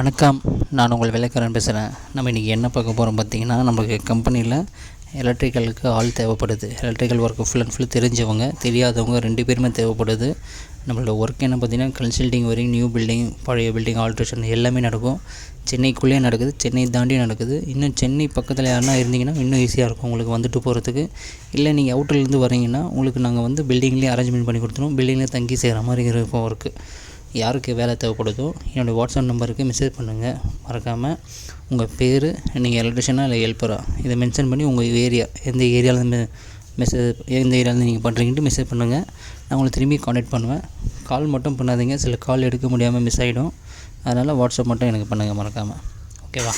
வணக்கம். நான் உங்கள் வேலைக்காரன் பேசுகிறேன் நம்ம இன்றைக்கி என்ன பார்க்க போகிறோம் பார்த்தீங்கன்னா நமக்கு கம்பெனியில் எலக்ட்ரிக்கலுக்கு ஆள் தேவைப்படுது. Electrical work full and full தெரிஞ்சவங்க தெரியாதவங்க ரெண்டு பேருமே தேவைப்படுது. நம்மளோட ஒர்க் என்ன பார்த்தீங்கன்னா கன்சல்டிங் வரையும் நியூ பில்டிங் பழைய பில்டிங் ஆல்ட்ரேஷன் எல்லாமே நடக்கும். சென்னைக்குள்ளேயே நடக்குது சென்னை தாண்டி நடக்குது. இன்னும் சென்னை பக்கத்தில் யாருனா இருந்தீங்கன்னா இன்னும் ஈஸியாக இருக்கும். உங்களுக்கு வந்துட்டு போகிறதுக்கு இல்லை நீங்கள் அவுட்டர்லேருந்து வரீங்கன்னா உங்களுக்கு நாங்கள் வந்து பில்டிங்லேயே அரேஞ்ச்மெண்ட் பண்ணி கொடுத்துருவோம். பில்டிங்லேயே தங்கி செய்கிற மாதிரி இருக்கும் ஒர்க்கு யாருக்கு வேலை தேவைப்படுதோ என்னுடைய வாட்ஸ்அப் நம்பருக்கு மெசேஜ் பண்ணுங்கள் மறக்காமல் உங்கள் பேர் நீங்கள் எலக்ட்ரிஷனாக இல்லை ஹெல்ப்பரா இதை மென்ஷன் பண்ணி உங்கள் ஏரியா எந்த ஏரியாவிலேருந்து மெசேஜ் எந்த ஏரியாவிலேருந்து நீங்கள் பண்ணுறீங்கன்ட்டு மெசேஜ் பண்ணுங்கள் நான் உங்களை திரும்பி காண்டாக்ட் பண்ணுவேன். கால் மட்டும் பண்ணாதீங்க. சில கால் எடுக்க முடியாமல் மிஸ் ஆகிடும் அதனால் வாட்ஸ்அப் மட்டும் எனக்கு பண்ணுங்கள் மறக்காமல் ஓகேவா